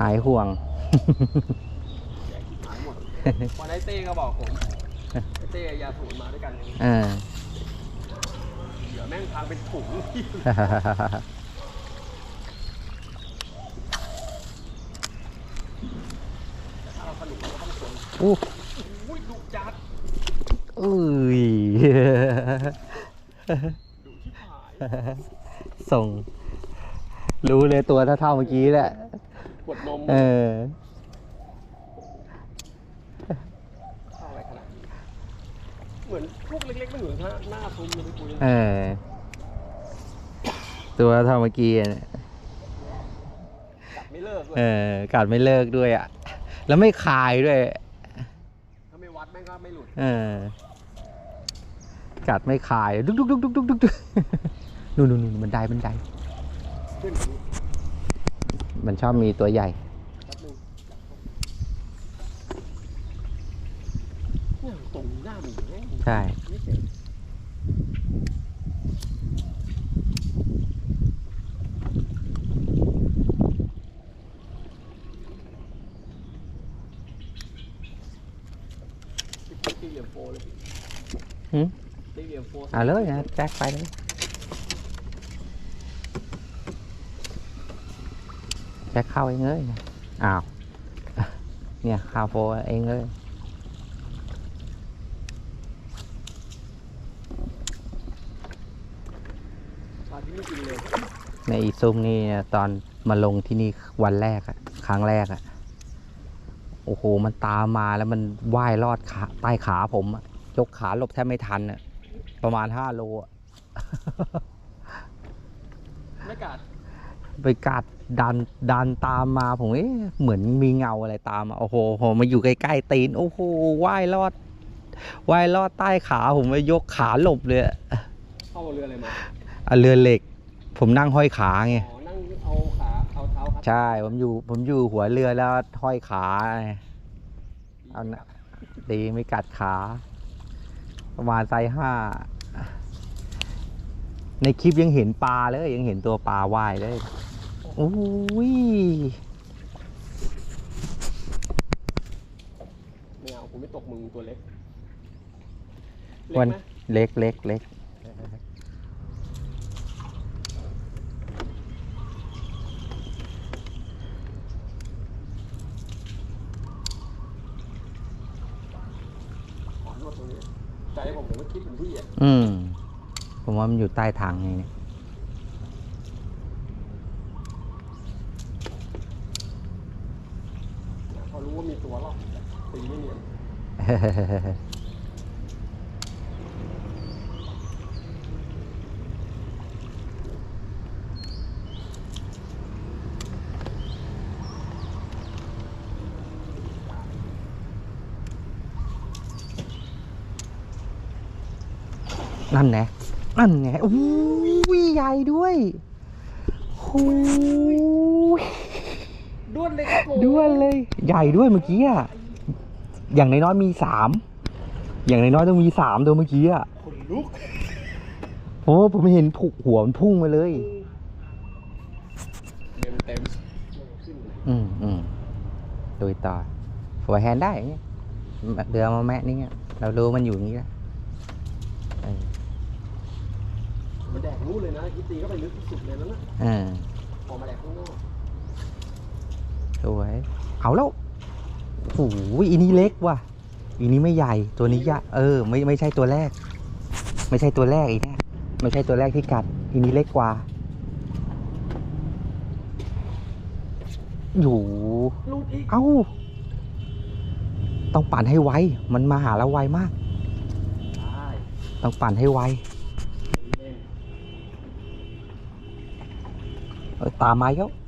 หายห่วงแจกหายหมดวันไอ้เต้ก็บอกผมไอ้เต้ยาสูนมาด้วยกันเออเดี๋ยวแม่งพังเป็นถุงถ้าเราสนุกเราก็ต้องชนอู้อุ้ยดุจัดอุ้ยดุที่หาย ส่ง รู้เลยตัวเท่าๆเมื่อกี้แหละป วดนมเออเข้าอะไรขนาดนี้เหมือนพวกเล็กๆมันเหมือนหน้าหน้าซุ้มเลยไปคุยเออตัวเท่าเมื่อกี้อะเนี่ยจับไม่เลิกเลยเออกัดไม่เลิกด้วยอะ แล้วไม่คายด้วย ถ้าไม่วัดแม่งก็ไม่หลุดเออ กัดไม่คาย ดุกดุกดุกดุกดุกดุกดุกนู่นนู่นนู่นมันไดมันได ขึ้นอย่างนี้ มันชอบมีตัวใหญ่ แป๊บนึงเนี่ยตรงหน้าหมีแม่ง ใช่ ไม่เจ๋งตีเหลี่ยมโฟเลยพี่ หืม ตีเหลี่ยมโฟ เอาเลยนะแจ็คไปเลย จ็คเข้าเองเลยอ้าว เนี่ยคาโฟเองเลยปลาที่ไม่กินเลยในอีซุ่มนี่ตอนมาลงที่นี่วันแรกอะครั้งแรกอะโอ้โห มันตามมาแล้วมันว่ายรอดขาใต้ขาผมยกขาหลบแทบไม่ทันอะประมาณห้าโลอะไม่กัด ไปกัดดันดันตามมาผมเอ๊ะเหมือนมีเงาอะไรตามมาโอ้โหผมมาอยู่ใกล้ๆตีนโอ้โหว่ายรอดว่ายรอดใต้ขาผมไปยกขาหลบเลยอะเข้าเรืออะไรมาอะเรือเหล็ก ผมนั่งห้อยขาไงอ๋อนั่งเอาขาเอาเท้าครับใช่ผมอยู่ผมอยู่หัวเรือแล้วห้อยขาไงเอานะดีไม่กัดขา ประมาณไซส์ห้าในคลิปยังเห็นปลาเลยยังเห็นตัวปลาว่ายเลย โอ้ยไม่เอาผมไม่ตกมึงตัวเล็กวัเล็นกไหมเล็กเล็กเล็กขอนวดตรงนี้ใจผมผมไม่คิดเป็นพี่อะ อืม ผมว่ามันอยู่ใต้ถังไงเนี่ย เขารู้ว่ามีตัวหรอกตีไม่เนียนนั่นไงนั่นไงโอ้ยใหญ่ด้วยโอ้ย ด้วนเลยครับผมด้วนเลย ใหญ่ด้วยเมื่อกี้อะอย่างน้อยๆมีสามอย่างน้อยๆต้องมีสามตัวเมื่อกี้อะขนลุกโอ้ผมเห็นผุกหัวมันพุ่งมาเลย เต็มเต็มขึ้นเลยอืมอืมดูต่อหัวแฮนด์ได้อย่างเงี้ยเรือมาแมะนี่เงี้ยเรารู้มันอยู่อย่างงี้แล้วเออมันแดกนู้นเลยนะอีตีก็ไปลึกที่สุดเลยแล้วนะเออพอมาแดกข้างนอก สวยเอาแล้วโอ้โหอีนี้เล็กว่ะอีนี้ไม่ใหญ่ตัวนี้ยะเออ ไม่ไม่ใช่ตัวแรก ไม่ใช่ตัวแรกอีกนะไม่ใช่ตัวแรกที่กัด อีนี้เล็กกว่าอยู่เอ้า ต้องปั่นให้ไว มันมาหาเราไวมาก ต้องปั่นให้ไวตามมาอีกแล้วอัน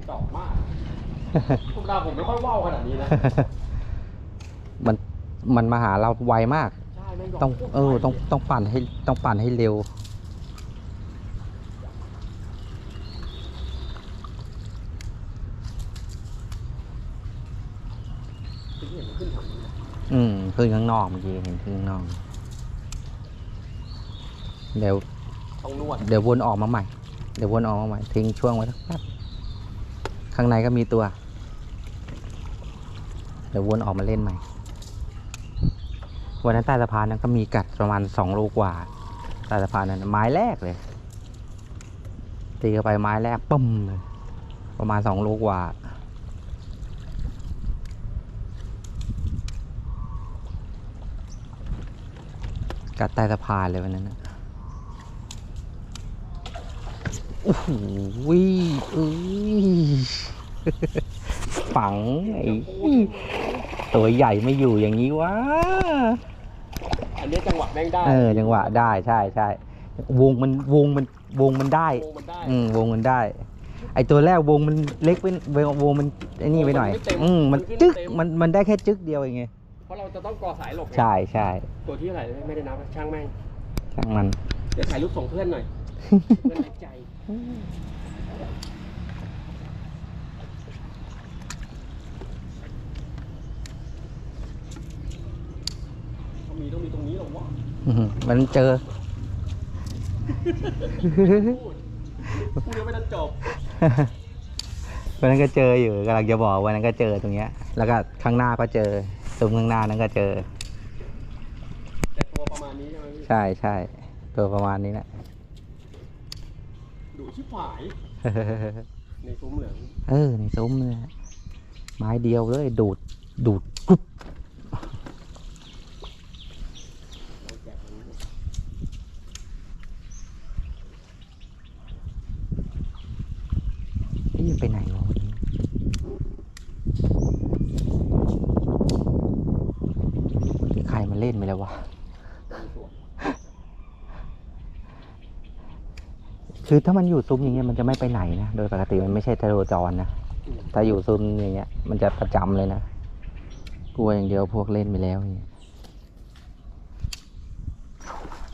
ไม่ตอบมากธรรดาวผมไม่ค่อยว่าวขนาดนี้นะ มันมันมาหาเราไวมาก ใช่ไม่ยต้องเออต้องต้องปั่นให้ต้องปั่นให้เร็วอืมขึ้นข้างนอกเมื่อกี้เห็นขึ้นข้างนอกเดี๋ยวเดี๋ยววนออกมาใหม่ เดี๋ยววนออกมาใหม่ทิ้งช่วงไว้สักแป๊บ ข้างในก็มีตัว เดี๋ยววนออกมาเล่นใหม่ วันนั้นใต้สะพานนั้นก็มีกัดประมาณสองโลกว่าใต้สะพานนั้นไม้แรกเลย ตีเข้าไปไม้แรกปึ้มเลยประมาณสองโลกว่ากัดใต้สะพานเลยวันนั้นนะโอ้โหเอ้ย ฝังไอ้ตัวใหญ่ไม่อยู่อย่างนี้วะอันนี้จังหวะแม่งได้เออจังหวะได้ใช่ใช่วงมันวงมันวงมันได้โงมันได้อืมวงมันได้ ไอตัวแรกวงมันเล็กไปวงมันไอ้นี่ไปหน่อยวงมันไม่เต็มอืมมันมันขึ้นจึ๊กเต็มมันมันได้แค่จึ๊กเดียวเองไงเพราะเราจะต้องก่อสายหลบไงใช่ใช่ตัวที่เท่าไหร่ไม่ได้นับนะช่างแม่งช่างมันเดี๋ยวถ่ายรูปส่งเพื่อนหน่อยเพื่อนในใจต้อง มีต้องมีตรงนี้หรอวะอื้อหือมันเจอ พูดพูดยังไม่ทันจบวันนั้นก็เจออยู่กำลังจะบอกวันนั้นก็เจอตรงเนี้ย แล้วก็ข้างหน้าก็เจอตรงข้างหน้านั้นก็เจอ แต่ตัวประมาณนี้ใช่ไหมพี่ใช่ใช่ตัวประมาณนี้แหละ ดุชิบหายในซุ้มเหลือง เออในซุ้มเนี่ยไม้เดียวเลย ดูดดูดกรุบ เอาแกะมัน นี่ไปไหนวะวันนี้ห รือใครมาเล่นไปแล้ววะ คือถ้ามันอยู่ซุ้มอย่างเงี้ยมันจะไม่ไปไหนนะ โดยปกติมันไม่ใช่ทะโลจรนะ ถ้าอยู่ซุ้มอย่างเงี้ย มันจะประจำเลยนะ กลัวอย่างเดียวพวกเล่นไปแล้วอย่างเงี้ย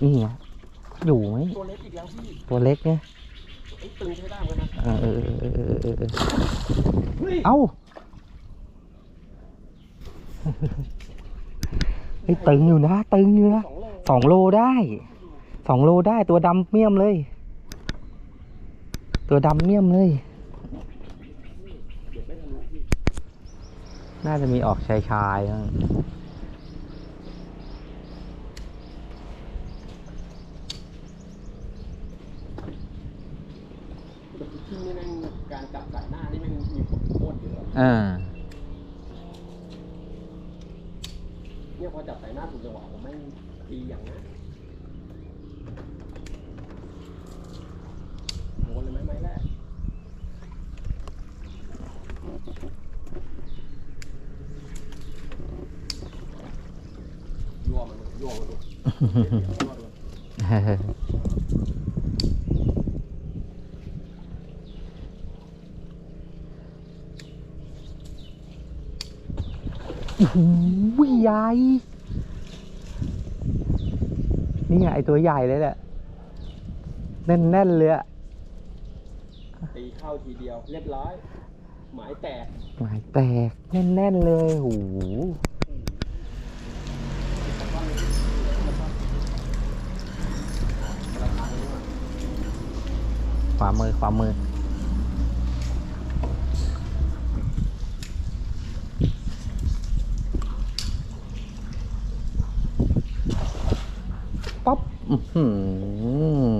นี่ไงอยู่ไหมตัวเล็กอีกแล้วพี่ตัวเล็กเนี่ยไอ้ตึงใช้ได้เหมือนกันนะเออเออเออเออเออเออ เฮ้ยเอ้าไอ้ยตึงอยู่นะ ตึงอยู่นะสองโลสองโลได้สองโลได้ตัวดำเมี่ยมเลย ตัวดำเมี่ยมเลยเดี๋ยวไม่ทะลุพี่น่าจะมีออกชายชายๆบ้างแต่ที่นี่แม่งการจับสายหน้านี่แม่งมีผลโคตรเยอะอ่า เนี่ยพอจับ สายหน้าถูกจังหวะผมแม่งตีอย่างนะโดนเลยไหมไม้แรกยั่วมันเลยยั่วมันเลยยั่วมันเลยโอ้โหใหญ่ นี่ไงไอตัวใหญ่เลยแหละแน่นๆเลยอะตีเข้าทีเดียวเรียบร้อย หมายแตก หมายแตกแน่นๆเลยโอ้โหขวามือขวามือ ป๊อปอื้อหือ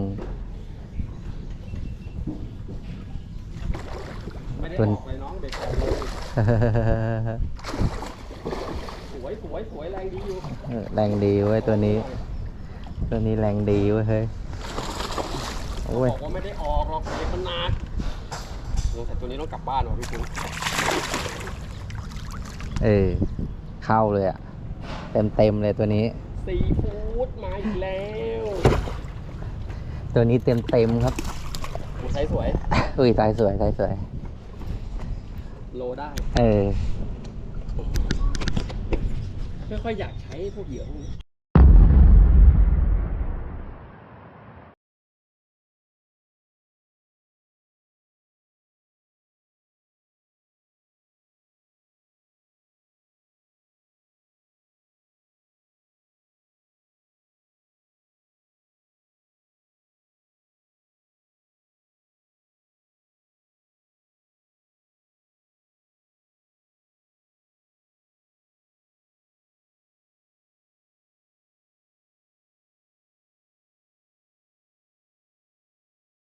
ไม่ได้ส่วนออกเลยน้องเด็กออกเลยสวยสวยสวยแรงดีอยู่เออแรงดีเว้ยตัวนี้ ตัวนี้แรงดีเว้ยเฮ้ยโอ้ยบอกว่าไม่ได้ออกหรอกเด็กมันหนักโอ้แต่ตัวนี้ต้องกลับบ้านว่ะพี่คุณเออเข้าเลยอะเต็มเต็มๆเลยตัวนี้ซีฟู้ ดมาอีกแล้ว ตัวนี้เต็มเต็มๆครับโอ้ใช้สวย อุ้ยสายสวยสายสวย โลได้ เออ ไม่ค่อยอยากใช้พวกเหยื่อพวกนี้